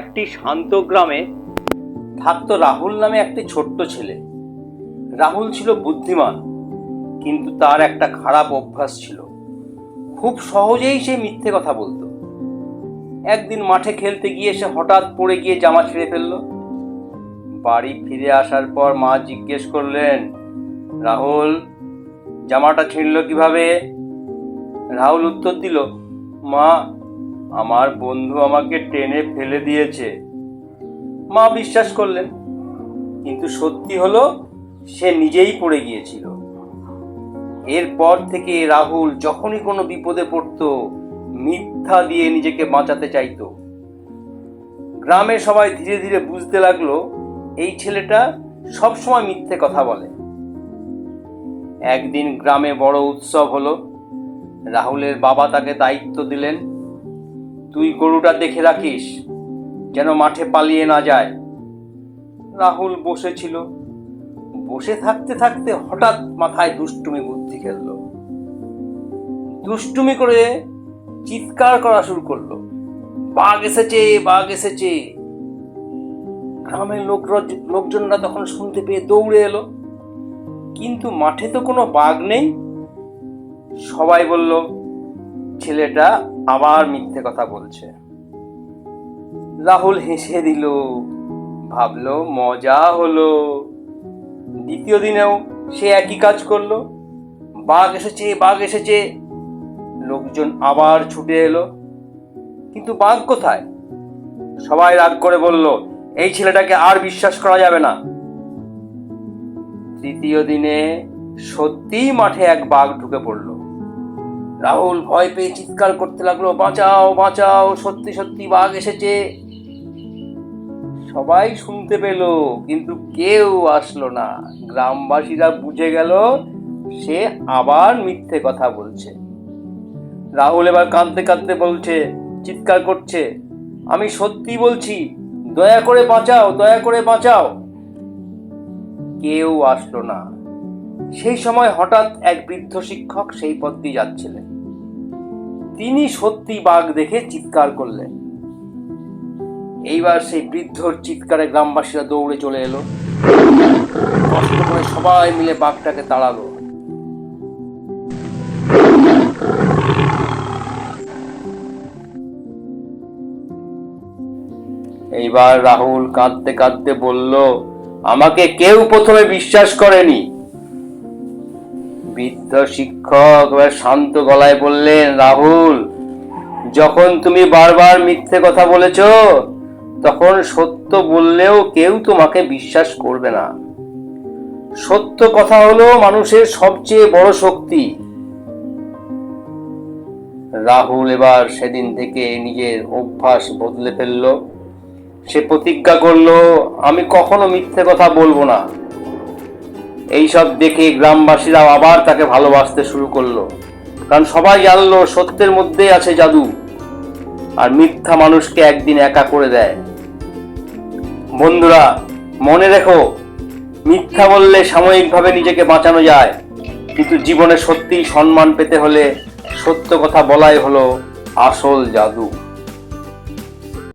একটি শান্ত গ্রামে থাকতো রাহুল নামে একটি ছোট্ট ছেলে। রাহুল ছিল বুদ্ধিমান, কিন্তু তার একটা খারাপ অভ্যাস ছিল। খুব সহজেই সে মিথ্যে কথা বলতো। একদিন মাঠে খেলতে গিয়ে সে হঠাৎ পড়ে গিয়ে জামা ছিঁড়ে ফেলল। বাড়ি ফিরে আসার পর মা জিজ্ঞেস করলেন, রাহুল, জামাটা ছিঁড়ল কীভাবে? রাহুল উত্তর দিল, মা আমার বন্ধু আমাকে টেনে ফেলে দিয়েছে। মা বিশ্বাস করলেন, কিন্তু সত্যি হলো, সে নিজেই পড়ে গিয়েছিল। এরপর থেকে রাহুল যখনই কোনো বিপদে পড়তো, মিথ্যা দিয়ে নিজেকে বাঁচাতে চাইতো। গ্রামে সবাই ধীরে ধীরে বুঝতে লাগল, এই ছেলেটা সবসময় মিথ্যে কথা বলে। একদিন গ্রামে বড় উৎসব হলো। রাহুলের বাবা তাকে দায়িত্ব দিলেন তুই গরুটা দেখে রাখিস, যেন মাঠে পালিয়ে না যায়। রাহুল বসেছিল বসে থাকতে থাকতে হঠাৎ মাথায় দুষ্টুমি বুদ্ধি খেলল। দুষ্টুমি করে চিৎকার করা শুরু করল। বাঘ এসেছে বাঘ এসেছে। গ্রামের লোক লোকজনরা তখন শুনতে পেয়ে দৌড়ে এলো। কিন্তু মাঠে তো কোনো বাঘ নেই। সবাই বলল, ছেলেটা আবার মিথ্যে কথা বলছে। রাহুল হেসে দিল, ভাবলো, মজা হলো। দ্বিতীয় দিনেও সে একই কাজ করল। বাঘ এসেছে বাঘ এসেছে। লোকজন আবার ছুটে এলো। কিন্তু বাঘ কোথায়? সবাই রাগ করে বলল, এই ছেলেটাকে আর বিশ্বাস করা যাবে না। তৃতীয় দিনে সত্যিই মাঠে এক বাঘ ঢুকে পড়ল। রাহুল ভয় পেয়ে চিৎকার করতে লাগল, বাঁচাও বাঁচাও, সত্যি সত্যি বাঘ এসেছে। সবাই শুনতে পেল, কিন্তু কেউ আসলো না। গ্রামবাসীরা বুঝে গেল, সে আবার মিথ্যে কথা বলছে। রাহুল এবার কাঁদতে কাঁদতে বলছে, চিৎকার করছে। আমি সত্যি বলছি, দয়া করে বাঁচাও, দয়া করে বাঁচাও। কেউ আসলো না। সেই সময় হঠাৎ এক বৃদ্ধ শিক্ষক সেই পথ দিয়ে যাচ্ছিলেন। তিনি সত্যি বাঘ দেখে চিৎকার করলেন। এইবার সেই বৃদ্ধর চিৎকারে গ্রামবাসীরা দৌড়ে চলে এলো। কষ্ট করে সবাই মিলে বাঘটাকে তাড়ালো। এইবার রাহুল কাঁদতে কাঁদতে বলল, আমাকে কেউ প্রথমে বিশ্বাস করেনি। বৃদ্ধ শিক্ষক এবার শান্ত গলায় বললেন, রাহুল, যখন তুমি বারবার মিথ্যে কথা বলেছ, তখন সত্য বললেও কেউ তোমাকে বিশ্বাস করবে না। সত্য কথা হলো মানুষের সবচেয়ে বড় শক্তি। রাহুল এবার সেদিন থেকে নিজের অভ্যাস বদলে ফেলল। সে প্রতিজ্ঞা করল, আমি কখনো মিথ্যে কথা বলব না। এইসব দেখে গ্রামবাসীরা আবার তাকে ভালোবাসতে শুরু করল। কারণ সবাই জানলো, সত্যের মধ্যেই আছে জাদু। আর মিথ্যা মানুষকে একদিন একা করে দেয়। বন্ধুরা, মনে রেখো, মিথ্যা বললে সাময়িকভাবে নিজেকে বাঁচানো যায়। কিন্তু জীবনে সত্যিই সম্মান পেতে হলে সত্য কথা বলাই হলো আসল জাদু।